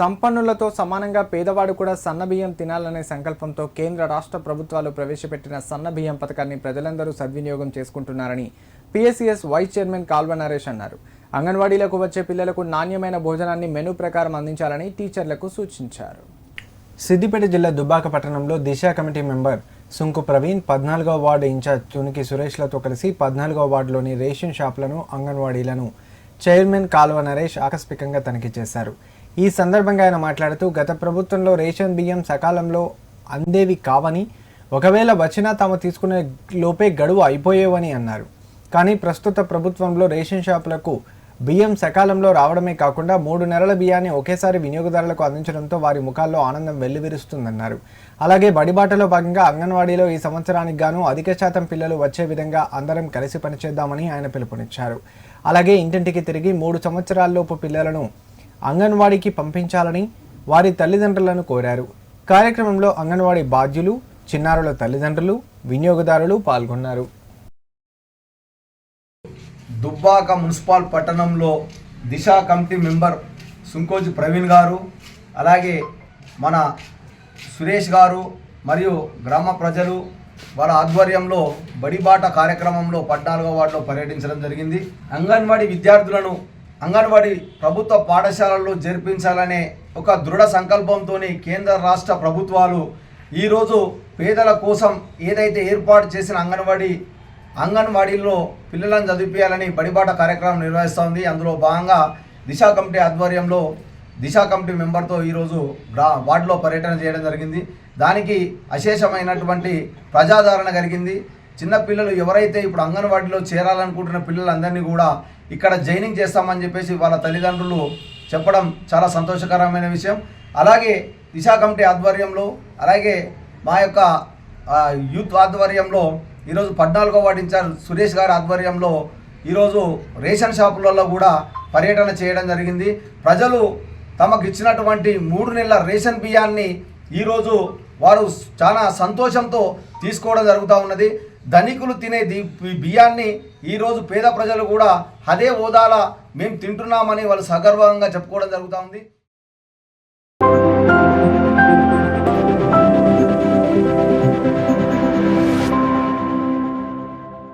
సంపన్నులతో సమానంగా పేదవాడు కూడా సన్నబియ్యం తినాలనే సంకల్పంతో కేంద్ర రాష్ట్ర ప్రభుత్వాలు ప్రవేశపెట్టిన సన్నబియ్యం పథకాన్ని ప్రజలందరూ సద్వినియోగం చేసుకుంటున్నారని PSCS vice chairman Kalva Naresh అన్నారు. అంగన్వాడీలకు వచ్చే పిల్లలకు నాణ్యమైన భోజనాన్ని మెనూ ప్రకారం అందించాలని టీచర్లకు సూచించారు. సిద్దిపేట జిల్లా దుబ్బాక పట్టణంలో దిశ కమిటీ మెంబర్ సుంకు ప్రవీణ్ పద్నాలుగవ వార్డు ఇన్ఛార్జ్ తునికి సురేష్లతో కలిసి పద్నాలుగవ వార్డులోని రేషన్ షాపులను అంగన్వాడీలను చైర్మన్ కాల్వ నరేష్ ఆకస్మికంగా తనిఖీ చేశారు. ఈ సందర్భంగా ఆయన మాట్లాడుతూ గత ప్రభుత్వంలో రేషన్ బియ్యం సకాలంలో అందేవి కావని ఒకవేళ వచ్చినా తాము తీసుకునే లోపే గడువు అయిపోయేవని అన్నారు. కానీ ప్రస్తుత ప్రభుత్వంలో రేషన్ షాపులకు బియ్యం సకాలంలో రావడమే కాకుండా మూడు నెలల బియ్యాన్ని ఒకేసారి వినియోగదారులకు అందించడంతో వారి ముఖాల్లో ఆనందం వెల్లివిరుస్తుందన్నారు. అలాగే బడిబాటలో భాగంగా అంగన్వాడీలో ఈ సంవత్సరానికి గాను అధిక శాతం పిల్లలు వచ్చే విధంగా అందరం కలిసి పనిచేద్దామని ఆయన పిలుపునిచ్చారు. అలాగే ఇంటింటికి తిరిగి మూడు సంవత్సరాల్లోపు పిల్లలను అంగన్వాడీకి పంపించాలని వారి తల్లిదండ్రులను కోరారు. కార్యక్రమంలో అంగన్వాడీ బాధ్యులు చిన్నారుల తల్లిదండ్రులు వినియోగదారులు పాల్గొన్నారు. దుబ్బాక మున్సిపల్ పట్టణంలో దిశ కమిటీ మెంబర్ సుంకోజు ప్రవీణ్ గారు అలాగే మన సురేష్ గారు మరియు గ్రామ ప్రజలు వాళ్ళ ఆధ్వర్యంలో బడిబాట కార్యక్రమంలో పద్నాలుగో వార్డులో పర్యటించడం జరిగింది. అంగన్వాడీ విద్యార్థులను అంగన్వాడీ ప్రభుత్వ పాఠశాలల్లో జరిపించాలనే ఒక దృఢ సంకల్పంతో కేంద్ర రాష్ట్ర ప్రభుత్వాలు ఈరోజు పేదల కోసం ఏదైతే ఏర్పాటు చేసిన అంగన్వాడీ అంగన్వాడీల్లో పిల్లలను చదివించాలని బడిబాట కార్యక్రమం నిర్వహిస్తోంది అందులో భాగంగా దిశ కమిటీ ఆధ్వర్యంలో దిశ కమిటీ మెంబర్తో ఈరోజు గ్రా వార్డులో పర్యటన చేయడం జరిగింది. దానికి అశేషమైనటువంటి ప్రజాదరణ కలిగింది. చిన్నపిల్లలు ఎవరైతే ఇప్పుడు అంగన్వాడీలో చేరాలనుకుంటున్న పిల్లలందరినీ కూడా ఇక్కడ జైనింగ్ చేస్తామని చెప్పేసి వాళ్ళ తల్లిదండ్రులు చెప్పడం చాలా సంతోషకరమైన విషయం. అలాగే దిశ కమిటీ ఆధ్వర్యంలో అలాగే మా యొక్క యూత్ ఆధ్వర్యంలో ఈరోజు పద్నాలుగో వార్డు ఇన్ఛార్జ్ సురేష్ గారి ఆధ్వర్యంలో ఈరోజు రేషన్ షాపులలో కూడా పర్యటన చేయడం జరిగింది. ప్రజలు తమకు ఇచ్చినటువంటి మూడు నెలల రేషన్ బియ్యాన్ని ఈరోజు వారు చాలా సంతోషంతో తీసుకోవడం జరుగుతూ ఉన్నది. ధనికులు తినే బియ్యాన్ని ఈరోజు పేద ప్రజలు కూడా అదే హోదాల మేము తింటున్నామని వాళ్ళు సగర్వంగా చెప్పుకోవడం జరుగుతూ ఉంది.